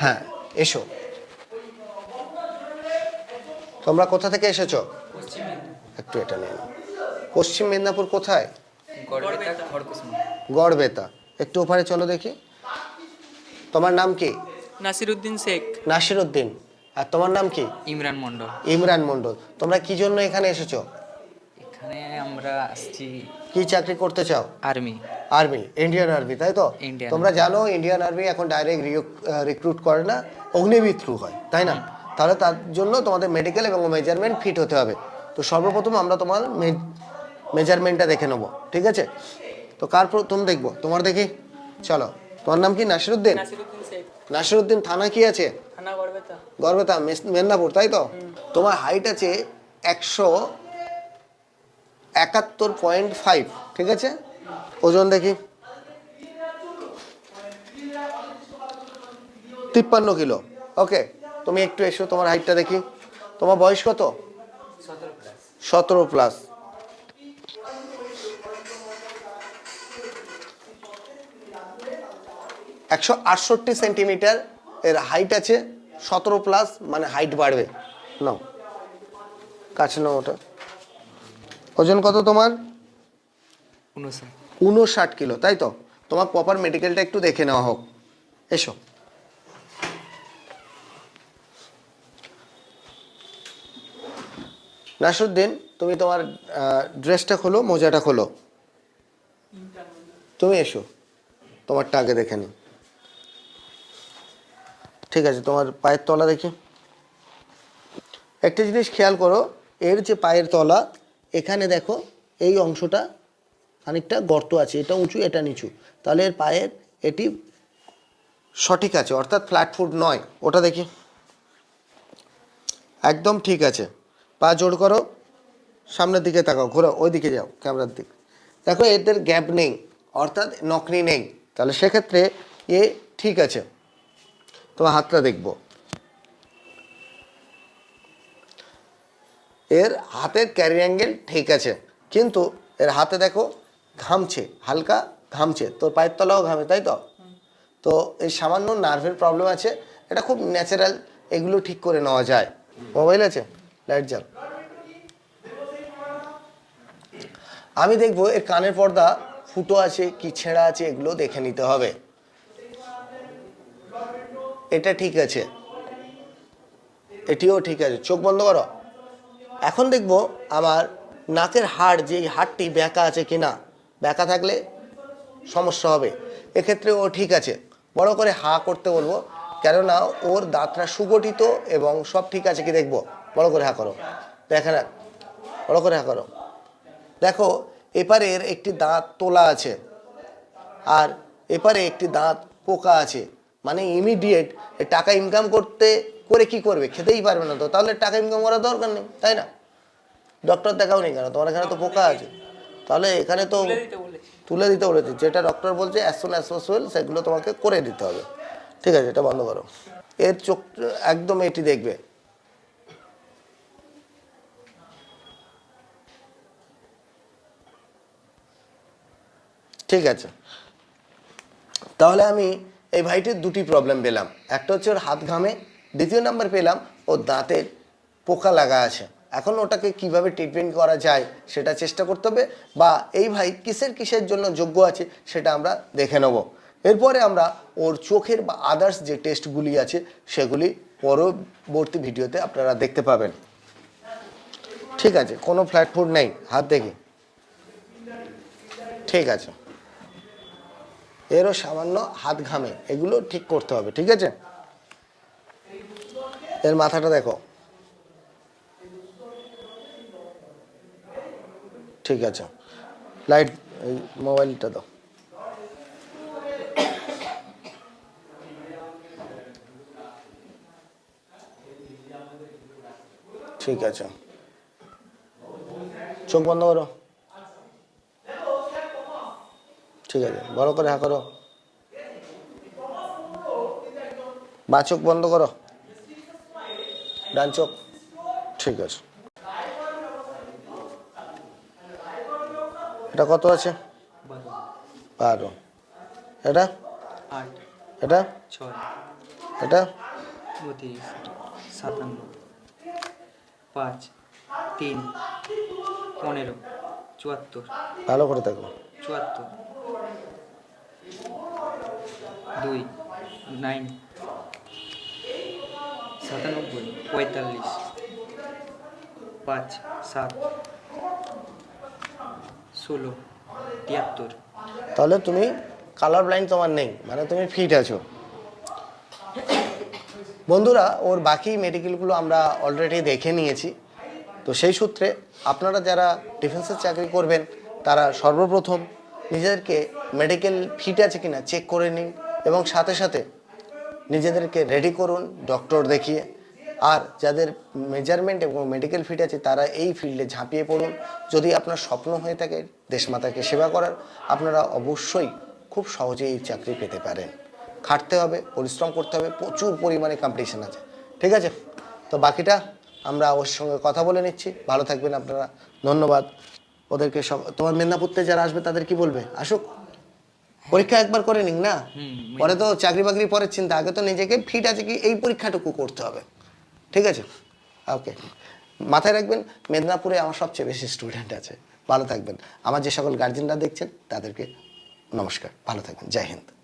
হ্যাঁ এসো। তোমরা কোথা থেকে এসেছ? একটু এটা নিয়ে পশ্চিম মেদিনীপুর কোথায়? গড়বেতা। একটু ওপারে চলো দেখি। তোমার নাম কি? নাসিরুদ্দিন শেখ। নাসিরউদ্দিন আর তোমার নাম কি? ইমরান মন্ডল ইমরান মন্ডল তোমরা কি জন্য এখানে এসেছ? এখানে আমরা আসছি কি চাকরি করতে চাও? আর্মি। আর্মি ইন্ডিয়ান আর্মি তাই তো? তোমরা জানো ইন্ডিয়ান আর্মি এখন ডাইরেক্ট রিক্রুট করে না অগ্নিবীর থ্রু হয় তাই না? তাহলে তার জন্য তোমাদের মেডিকেল এবং মেজারমেন্ট ফিট হতে হবে। তো সর্বপ্রথম আমরা তোমার মেজারমেন্টটা দেখে নেব ঠিক আছে? তো কার প্রথম দেখব? তোমার দেখি। চলো তোমার নাম কি? নাসিরুদ্দিন? নাসিরুদ্দিন থানা কি আছে? গর্বেতা মেদিনীপুর তাই তো? তোমার হাইট আছে একশো একাত্তর পয়েন্ট ফাইভ ঠিক আছে? ওজন দেখি। তিপ্পান্ন কিলো। ওকে, তুমি একটু এসো, তোমার হাইটটা দেখি। তোমার বয়স কত? সতেরো প্লাস। একশো আটষট্টি সেন্টিমিটার এর হাইট আছে, সতেরো প্লাস মানে হাইট বাড়বে। নাও, কাছে নাও ওটা। ওজন কত তোমার? উনষাট। উনষাট কিলো, তাই তো? তোমার প্রপার মেডিকেলটা একটু দেখে নেওয়া হোক। এসো। নাসরুদ্দিন, তুমি তোমার ড্রেসটা খোলো, মোজাটা খোলো। তুমি এসো। তোমারটা আগে দেখে নিই ঠিক আছে, তোমার পায়ের তলা দেখি। একটা জিনিস খেয়াল করো, এর যে পায়ের তলা, এখানে দেখো, এই অংশটা খানিকটা গর্ত আছে, এটা উঁচু, এটা নিচু। তাহলে এর পায়ের এটি সঠিক আছে, অর্থাৎ ফ্ল্যাট ফুট নয়। ওটা দেখি। একদম ঠিক আছে। পা জোর করো, সামনের দিকে তাকাও ঘোরো ওই দিকে যাও, ক্যামেরার দিক। দেখো, এদের গ্যাপ নেই, অর্থাৎ নকনি নেই। তাহলে সেক্ষেত্রে এ ঠিক আছে। তোমার হাতটা দেখব। এর হাতের ক্যারি অ্যাঙ্গেল ঠিক আছে। কিন্তু এর হাতে দেখো ঘামছে, হালকা ঘামছে। তোর পায়ের তলাও ঘামে, তাই তো? তো এই সামান্য নার্ভের প্রবলেম আছে। এটা খুব ন্যাচারাল এগুলো ঠিক করে নেওয়া যায়। মোবাইল আছে? লাইট জ্বাল। আমি দেখব এর কানের পর্দা, ফুটো আছে, কি ছেঁড়া আছে, এগুলো দেখে নিতে হবে। এটা ঠিক আছে। এটিও ঠিক আছে। চোখ বন্ধ করো। এখন দেখব আমার নাকের হাড় যে হাড়টি ব্যাকা আছে কি না ব্যাকা থাকলে সমস্যা হবে। এক্ষেত্রে ও ঠিক আছে। বড় করে হা করতে বলব। কেননা ওর দাঁতটা সুগঠিত এবং সব ঠিক আছে কি দেখব? বড় করে হা করো। দেখে না বড় করে হা করো। দেখো, এপারের একটি দাঁত তোলা আছে আর এপারে একটি দাঁত পোকা আছে। মানে ইমিডিয়েট টাকা ইনকাম করতে, করে কি করবে? খেতেই পারবে না তো। তাহলে টাকা ইনকাম করার দরকার নেই, তাই না? ডক্টর দেখাও নেই কেন? তোমার এখানে তো পোকা আছে। তাহলে এখানে তো তুলে দিতে বলেছি। যেটা ডক্টর বলছে অ্যাজ সুন অ্যাজ পসিবল সেগুলো তোমাকে করে দিতে হবে। ঠিক আছে এটা বন্ধ করো। এর চোখ একদম এটি দেখবে। ঠিক আছে। তাহলে আমি এই ভাইটির দুটি প্রবলেম পেলাম। একটা হচ্ছে ওর হাত ঘামে দ্বিতীয় নাম্বার পেলাম ওর দাঁতের পোকা লাগা আছে। এখন ওটাকে কীভাবে ট্রিটমেন্ট করা যায় সেটা চেষ্টা করতে হবে বা এই ভাই কিসের কিসের জন্য যোগ্য আছে সেটা আমরা দেখে নেব। এরপরে আমরা ওর চোখের বা আদার্স যে টেস্টগুলি আছে সেগুলি পরবর্তী ভিডিওতে আপনারা দেখতে পাবেন। ঠিক আছে, কোনো ফ্ল্যাট নেই, হাত দেখি। ঠিক আছে। এরও সামান্য হাত ঘামে, এগুলো ঠিক করতে হবে, ঠিক আছে? এর মাথাটা দেখো। ঠিক আছে। লাইট এই মোবাইলটা দাও। ঠিক আছে। চোখ বন্ধ করো। ঠিক আছে বড় করে হা করো। বা চোখ বন্ধ করো। ডান চোখ। ঠিক আছে। এটা কত আছে? বারো। এটা? এটা? ছয় এটা? বত্রিশ সাতান্ন পাঁচ তিন পনেরো চুয়াত্তর। ভালো করে দেখো। চুয়াত্তর। দুই নাইন সাতানব্বই পঁয়তাল্লিশ পাঁচ সাত ষোলো, তিয়াত্তর। তাহলে তুমি কালার ব্লাইন্ড তোমার নেই মানে তুমি ফিট আছো। বন্ধুরা, ওর বাকি মেডিকেলগুলো আমরা অলরেডি দেখে নিয়েছি। তো সেই সূত্রে আপনারা যারা ডিফেন্সের চাকরি করবেন, তারা সর্বপ্রথম নিজেদেরকে মেডিকেল ফিট আছে কিনা চেক করে নিন এবং সাথে সাথে নিজেদেরকে রেডি করুন ডক্টর দেখিয়ে। আর যাদের মেজারমেন্ট এবং মেডিকেল ফিট আছে তারা এই ফিল্ডে ঝাঁপিয়ে পড়ুন। যদি আপনার স্বপ্ন হয়ে থাকে দেশমাতাকে সেবা করার আপনারা অবশ্যই খুব সহজেই এই চাকরি পেতে পারেন। খাটতে হবে পরিশ্রম করতে হবে প্রচুর পরিমাণে কম্পিটিশন আছে। ঠিক আছে? তো বাকিটা আমরা ওর সঙ্গে কথা বলে নিচ্ছি। ভালো থাকবেন আপনারা। ধন্যবাদ। ওদেরকে সব তোমার মেদিনীপুরতে যারা আসবে তাদের কি বলবে? আসুক। পরীক্ষা একবার করে নিন না? পরে তো চাকরি বাকরি পরের চিন্তা। আগে তো নিজেকে ফিট আছে কি? এই পরীক্ষাটুকু করতে হবে। ঠিক আছে? ওকে মাথায় রাখবেন, মেদিনীপুরে আমার সবচেয়ে বেশি স্টুডেন্ট আছে। ভালো থাকবেন। আমার যে সকল গার্জেনরা দেখছেন, তাদেরকে নমস্কার। ভালো থাকবেন। জয় হিন্দ।